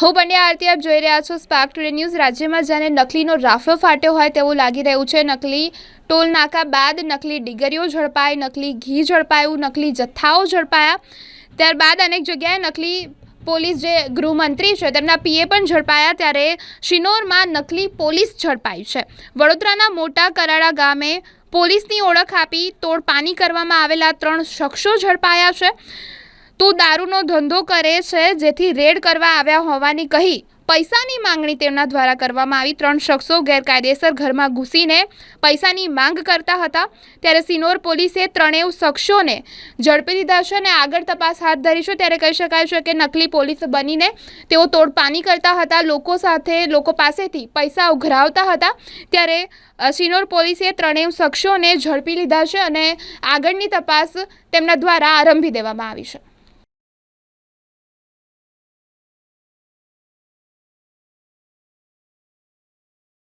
હું પંડ્યા આરતી આપ જોઈ રહ્યા છો સ્પાર્ક ટુડે ન્યૂઝ રાજ્યમાં જાણે નકલીનો રાફડો ફાટ્યો હોય તેવું લાગી રહ્યું છે, નકલી ટોલ નાકા બાદ નકલી ડિગરીઓ ઝડપાઈ, નકલી ઘી ઝડપાયું, નકલી જથ્થાઓ ઝડપાયા. ત્યારબાદ અનેક જગ્યાએ નકલી પોલીસ જે ગૃહમંત્રી છે, તેમના પીએ પણ ઝડપાયા. ત્યારે શિનોરમાં નકલી પોલીસ ઝડપાઈ છે. વડોદરાના મોટા કરાડા ગામે પોલીસની ઓળખ આપી તોડપાની કરવામાં આવેલા ત્રણ શખ્સો ઝડપાયા છે. તું દારૂનો ધંધો કરે છે, જેથી રેડ કરવા આવ્યા હોવાની કહી. પૈસાની માંગણી તેમના દ્વારા કરવામાં આવી. ત્રણ શખ્સો ગેરકાયદેસર ઘરમાં ઘૂસીને પૈસાની માંગ કરતા હતા. ત્યારે સિનોર પોલીસે ત્રણેય શખ્સોને ઝડપી લીધા છે અને આગળ તપાસ હાથ ધરી છે. ત્યારે કહી શકાય છે કે નકલી પોલીસ બનીને તેઓ તોડપાની કરતા હતા. લોકો સાથે, લોકો પાસેથી પૈસા ઉઘરાવતા હતા. ત્યારે સિનોર પોલીસે ત્રણેય શખ્સોને ઝડપી લીધા છે અને આગળની તપાસ તેમના દ્વારા આરંભી દેવામાં આવી છે.